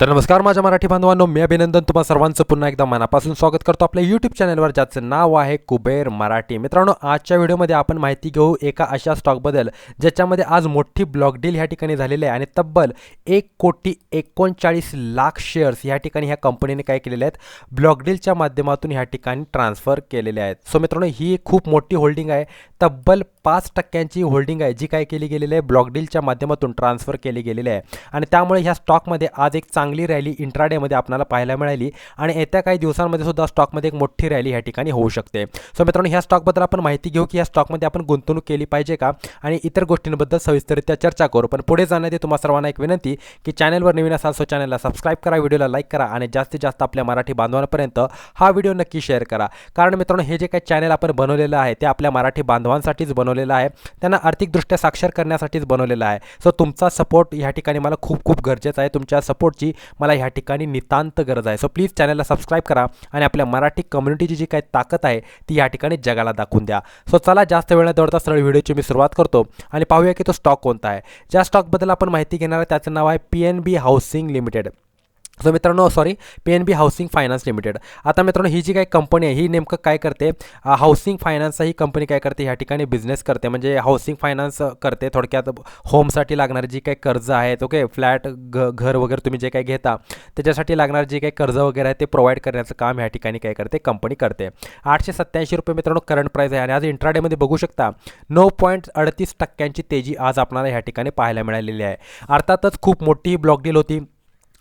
तर नमस्कार माझ्या मराठी बांधवांनो मी अभिनंदन तुम्हा सर्वांचं. पुन्हा एकदा मनापासून स्वागत करतो आपल्या यूट्यूब चॅनलवर ज्याचं नाव आहे कुबेर मराठी. मित्रांनो आजच्या व्हिडिओमध्ये आपण माहिती घेऊ एका अशा स्टॉकबद्दल ज्याच्यामध्ये आज मोठी ब्लॉक डील ह्या ठिकाणी झालेली आहे. आणि तब्बल एक कोटी एकोणचाळीस लाख शेअर्स ह्या ठिकाणी ह्या कंपनीने काय केलेले आहेत? ब्लॉक डीलच्या माध्यमातून ह्या ठिकाणी ट्रान्सफर केलेले आहेत. सो मित्रांनो ही एक खूप मोठी होल्डिंग आहे. तब्बल पाच टक्क्यांची होल्डिंग आहे जी काय केली गेलेली आहे ब्लॉक डीलच्या माध्यमातून ट्रान्सफर केली गेलेली आहे. आणि त्यामुळे ह्या स्टॉकमध्ये आज एक चांगली रॅली इंट्राडेमध्ये आपल्याला पाहायला मिळाली आणि येत्या काही दिवसांमध्ये सुद्धा स्टॉकमध्ये एक मोठी रॅली ह्या ठिकाणी होऊ शकते. सो मित्रांनो ह्या स्टॉकबद्दल आपण माहिती घेऊ की या स्टॉकमध्ये आपण गुंतवणूक केली पाहिजे का? आणि इतर गोष्टींबद्दल सविस्तरित्या चर्चा करू. पण पुढे जाण्याची तुम्हाला सर्वांना एक विनंती की चॅनलवर नवीन असाल सो चॅनलला सबस्क्राईब करा व्हिडिओला लाईक करा आणि जास्तीत जास्त आपल्या मराठी बांधवांपर्यंत हा व्हिडिओ नक्की शेअर करा. कारण मित्रांनो हे जे काही चॅनल आपण बनवलेलं आहे ते आपल्या मराठी बांधवांसाठीच बनवलेला आहे. त्यांना आर्थिकदृष्ट्या साक्षर करण्यासाठीच बनवलेला आहे. सो तुमचा सपोर्ट ह्या ठिकाणी मला खूप खूप गरजेचा आहे. तुमच्या सपोर्टची मला ह्या ठिकाणी नितांत गरज आहे. सो प्लीज चॅनलला सबस्क्राईब करा आणि आपल्या मराठी कम्युनिटीची जी काही ताकद आहे ती या ठिकाणी जगाला दाखवून द्या. सो चला जास्त वेळ न दौडता सरळ व्हिडिओची मी सुरुवात करतो आणि पाहूया की तो स्टॉक कोणता आहे. ज्या स्टॉकबद्दल आपण माहिती घेणार आहे त्याचं नाव आहे P N B housing limited so मित्रांनो sorry P N B housing finance limited आता मित्रांनो ही जी काही कंपनी आहे ही नेमकं काय करते? हाऊसिंग फायनान्स ही कंपनी काय करते? ह्या ठिकाणी बिझनेस करते. म्हणजे हाऊसिंग फायनान्स करते. थोडक्यात होमसाठी लागणारी जी काही कर्ज आहेत ओके फ्लॅट घ घर वगैरे तुम्ही जे काही घेता त्याच्यासाठी लागणारे जे काही कर्ज वगैरे आहे ते प्रोव्हाइड करण्याचं काम ह्या ठिकाणी काय करते? कंपनी करते. आठशे सत्त्याऐंशी रुपये मित्रांनो करंट प्राईस आहे. आणि आज इंट्राडेमध्ये बघू शकता नऊ पॉईंट अडतीस टक्क्यांची तेजी आज आपल्याला ह्या ठिकाणी पाहायला मिळालेली आहे. अर्थातच खूप मोठी ही ब्लॉक डील होती.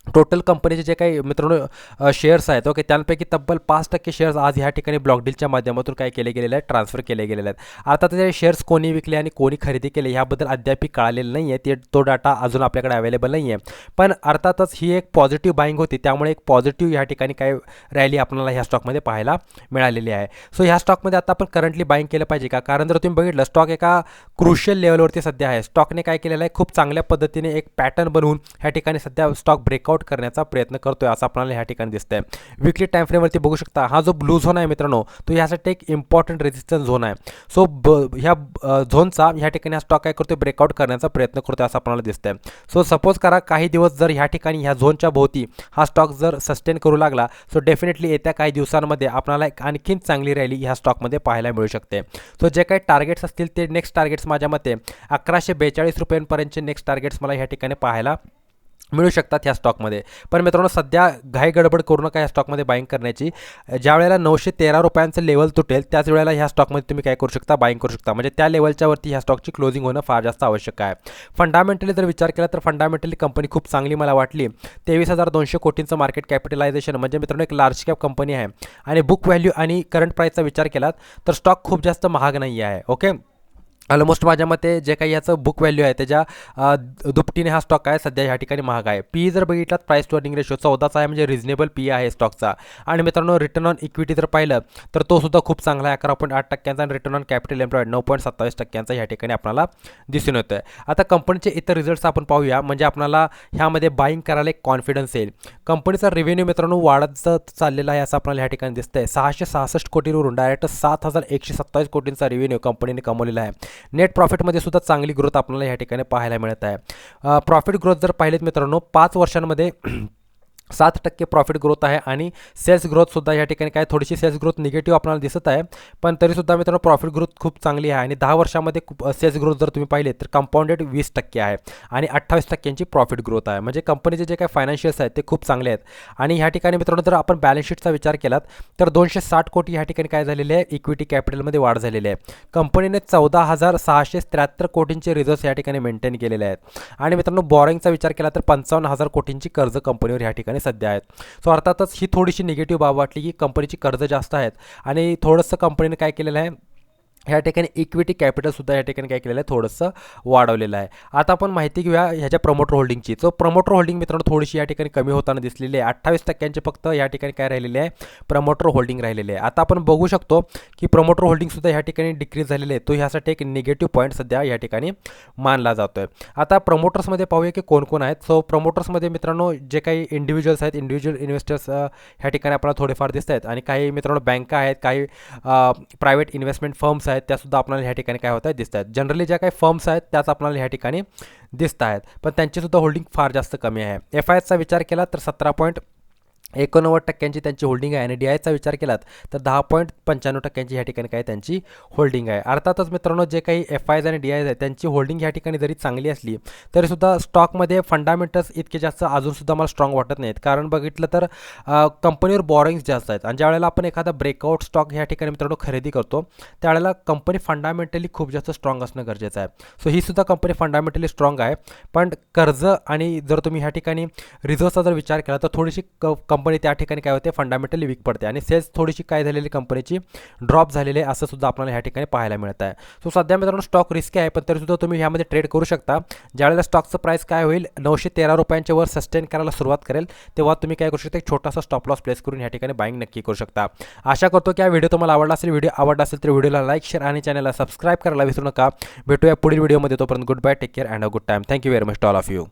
टोटल कंपनीचे जे काही मित्रांनो शेअर्स आहेत ओके त्यांपैकी तब्बल पाच टक्के शेअर्स आज ह्या ठिकाणी ब्लॉक डीलच्या माध्यमातून काय केले गेलेले आहेत ट्रान्सफर केले गेलेले आहेत. आता ते शेअर्स कोणी विकले आणि कोणी खरेदी केले ह्याबद्दल अद्याप कळालेलं नाही आहे ते तो डाटा अजून आपल्याकडे अवेलेबल नाही आहे पण अर्थातच ही एक पॉझिटिव्ह बाईंग होती त्यामुळे एक पॉझिटिव्ह ह्या ठिकाणी काय रॅली आपल्याला ह्या स्टॉकमध्ये पाहायला मिळालेली आहे. सो ह्या स्टॉकमध्ये आता आपण करंटली बाईंग केलं पाहिजे का? कारण जर तुम्ही बघितलं स्टॉक एका क्रुशियल लेवलवरती सध्या आहे. स्टॉकने काय केलेलं आहे? खूप चांगल्या पद्धतीने एक पॅटर्न बनवून ह्या ठिकाणी सध्या स्टॉक ब्रेकआउट करण्याचा प्रयत्न करतोय असं आपल्याला ह्या ठिकाणी दिसतंय. विकली टाइम फ्रेमवरती बघू शकता हा जो ब्लू झोन आहे मित्रांनो तो ह्यासाठी एक इम्पॉर्टंट रेजिस्टन्स झोन आहे. सो ब ह्या झोनचा ह्या ठिकाणी हा स्टॉक काय करतोय? ब्रेकआउट करण्याचा प्रयत्न करतोय असं आपल्याला दिसतंय. सो सपोज करा काही दिवस जर ह्या ठिकाणी ह्या झोनच्या भोवती हा स्टॉक जर सस्टेन करू लागला सो डेफिनेटली येत्या काही दिवसांमध्ये आपल्याला एक आणखीन चांगली रॅली ह्या स्टॉकमध्ये पाहायला मिळू शकते. सो जे काही टार्गेट्स असतील ते नेक्स्ट टार्गेट्स माझ्या मते अकराशे बेचाळीस रुपयांपर्यंतचे नेक्स्ट टार्गेट्स मला ह्या ठिकाणी पाहायला मिळू शकतात ह्या स्टॉकमध्ये. पण मित्रांनो सध्या घाई गडबड करू नका ह्या स्टॉकमध्ये बाईंग करण्याची. ज्या वेळेला नऊशे तेरा रुपयांचं लेवल तुटेल त्याच वेळेला ह्या स्टॉकमध्ये तुम्ही काय करू शकता? बाईंग करू शकता. म्हणजे त्या लेवलच्या वरती ह्या स्टॉकची क्लोजिंग होणं फार जास्त आवश्यक आहे. फंडामेंटली जर विचार केला तर फंडामेंटली कंपनी खूप चांगली मला वाटली. तेवीस हजार दोनशे कोटींचं मार्केट कॅपिटलायझेशन म्हणजे मित्रांनो एक लार्ज कॅप कंपनी आहे. आणि बुक व्हॅल्यू आणि करंट प्राईसचा विचार केलात तर स्टॉक खूप जास्त महाग नाही आहे ओके? ऑलमोस्ट माझ्या मते जे काही याचं बुक व्हॅल्यू आहे त्याच्या दुपटीने हा स्टॉक आहे सध्या ह्या ठिकाणी महाग आहे. पी जर बघितलात प्राईस टू अर्निंग रेशो चौदाचा आहे म्हणजे रिजनेबल पी आहे स्टॉकचा आणि मित्रांनो रिटर्न ऑन इक्विटी जर पाहिलं तर तो सुद्धा खूप चांगला आहे अकरा पॉईंट आठ टक्क्यांचा आणि रिटर्न ऑन कॅपिटल एम्प्लॉईड नऊ पॉईंट सत्तावीस टक्क्यांचा ह्या ठिकाणी आपल्याला दिसून येतो आहे आता कंपनीचे इतर रिझल्ट्स आपण पाहूया म्हणजे आपल्याला ह्यामध्ये बाईंग करायला एक कॉन्फिडन्स येईल. कंपनीचा रेव्हेन्यू मित्रांनो वाढत चाललेला आहे असं आपल्याला ह्या ठिकाणी दिसतंय. सहाशे सहासष्ट कोटीवरून डायरेक्ट सात हजार एकशे सत्तावीस कोटींचा रेव्हेन्यू कंपनीने कमवलेला आहे. नेट प्रॉफिटमध्ये सुद्धा चांगली ग्रोथ आपल्याला या ठिकाणी पाहायला मिळत आहे. प्रॉफिट ग्रोथ जर पाहिलेत मित्रांनो पाच वर्षांमध्ये सात टक्के प्रॉफिट ग्रोथ आहे आणि सेल्स ग्रोथसुद्धा या ठिकाणी काय थोडीशी सेल्स ग्रोथ निगेटिव्ह आपल्याला दिसत आहे. पण तरीसुद्धा मित्रांनो प्रॉफिट ग्रोथ खूप चांगली आहे आणि दहा वर्षामध्ये खूप सेल्स ग्रोथ जर तुम्ही पाहिले तर कंपाऊंडेड वीस टक्के आहे आणि अठ्ठावीस टक्क्यांची प्रॉफिट ग्रोथ आहे. म्हणजे कंपनीचे जे काय फायनान्शियल्स आहेत ते खूप चांगले आहेत. आणि ह्या ठिकाणी मित्रांनो जर आपण बॅलन्स शीटचा विचार केलात तर दोनशे साठ कोटी ह्या ठिकाणी काय झालेले आहे? इक्विटी कॅपिटलमध्ये वाढ झालेली आहे. कंपनीने चौदा हजार सहाशे त्र्याहत्तर कोटींचे रिझर्व्स या ठिकाणी मेंटेन केलेले आहेत. आणि मित्रांनो बॉरिंगचा विचार केला तर पंचावन्न हजार कोटींची कर्ज कंपनीवर ह्या ठिकाणी सध्या आहेत. सो अर्थातच ही थोडीशी निगेटिव्ह बाब वाटली की कंपनीची कर्ज जास्त आहेत. आणि थोडंसं कंपनीने काय केलेलं आहे? ह्या ठिकाणी इक्विटी कॅपिटलसुद्धा या ठिकाणी काय केलेलं आहे? थोडंसं वाढवलेलं आहे. आता आपण माहिती घेऊया ह्याच्या प्रमोटर होल्डिंगची सो प्रमोटर होल्डिंग मित्रांनो थोडीशी या ठिकाणी कमी होताना दिसलेली आहे. अठ्ठावीस टक्क्यांचे फक्त या ठिकाणी काय राहिलेले आहे? प्रमोटर होल्डिंग राहिलेले आहे. आता आपण बघू शकतो की प्रमोटर होल्डिंगसुद्धा ह्या ठिकाणी डिक्रीज झालेले आहे. तो ह्यासाठी एक निगेटिव्ह पॉईंट सध्या या ठिकाणी मानला जातो आहे आता प्रमोटर्समध्ये पाहूया की कोण कोण आहेत. सो प्रमोटर्समध्ये मित्रांनो जे काही इंडिव्हिज्युअल्स आहेत इंडिव्हिज्युअल इन्व्हेस्टर्स ह्या ठिकाणी आपल्याला थोडेफार दिसत आहेत आणि काही मित्रांनो बँका आहेत काही प्रायव्हेट इन्व्हेस्टमेंट फर्म्स आहेत. आहेत त्यासुद्धा आपल्याला ह्या ठिकाणी काय होत आहेत दिसत आहेत. जनरली ज्या काही फर्म्स आहेत त्याच आपल्याला ह्या ठिकाणी दिसत आहेत. पण त्यांचीसुद्धा होल्डिंग फार जास्त कमी आहे. एफ आय एसचा विचार केला तर सतरा पॉईंट एकोणनव्वद टक्क्यांची त्यांची होल्डिंग आहे. आणि डी आयचा विचार केलात तर दहा पॉईंट पंच्याण्णव टक्क्यांची ह्या ठिकाणी काय त्यांची होल्डिंग आहे. अर्थातच मित्रांनो जे काही एफ आयज आणि डी आयज आहे त्यांची होल्डिंग ह्या ठिकाणी जरी चांगली असली तरीसुद्धा स्टॉकमध्ये फंडामेंटल्स इतके जास्त अजूनसुद्धा मला स्ट्रॉंग वाटत नाहीत. कारण बघितलं तर कंपनीवर बॉरिंग्स जास्त आहेत. आणि ज्यावेळेला आपण एखादा ब्रेकआउट स्टॉक ह्या ठिकाणी मित्रांनो खरेदी करतो त्यावेळेला कंपनी फंडामेंटली खूप जास्त स्ट्रॉंग असणं गरजेचं आहे. सो ही सुद्धा कंपनी फंडामेंटली स्ट्रॉंग आहे. पण कर्ज आणि जर तुम्ही ह्या ठिकाणी रिझर्वचा जर विचार केला तर थोडीशी क कंपनी त्या ठिकाणी काय होते? फंडामेंटली वीक पडते. आणि सेल्स थोडीशी काय झालेली कंपनीची ड्रॉप झालेली आहे असं सुद्धा आपल्याला ह्या ठिकाणी पाहायला मिळत आहे सो सध्या मित्रांनो स्टॉक रिस्की आहे पण तरीसुद्धा तुम्ही ह्यामध्ये ट्रेड करू शकता. ज्यावेळेला स्टॉकचं प्राईस काय होईल? नऊशे तेरा रुपयांच्या वर सस्टेन करायला सुरुवात करेल तेव्हा तुम्ही काय करू शकता? एक छोटासा स्टॉप लॉस प्लेस करून ह्या ठिकाणी बाईंग नक्की करू शकता. आशा करतो की हा व्हिडिओ तुम्हाला आवडला असेल. व्हिडिओ आवडला असेल तर व्हिडिओला लाईक शेअर आणि चॅनलला सबस्क्राईब करायला विसरू नका. भेटूया पुढील व्हिडिओमध्ये तोपर्यंत good bye take care and a good time thank you very much all of you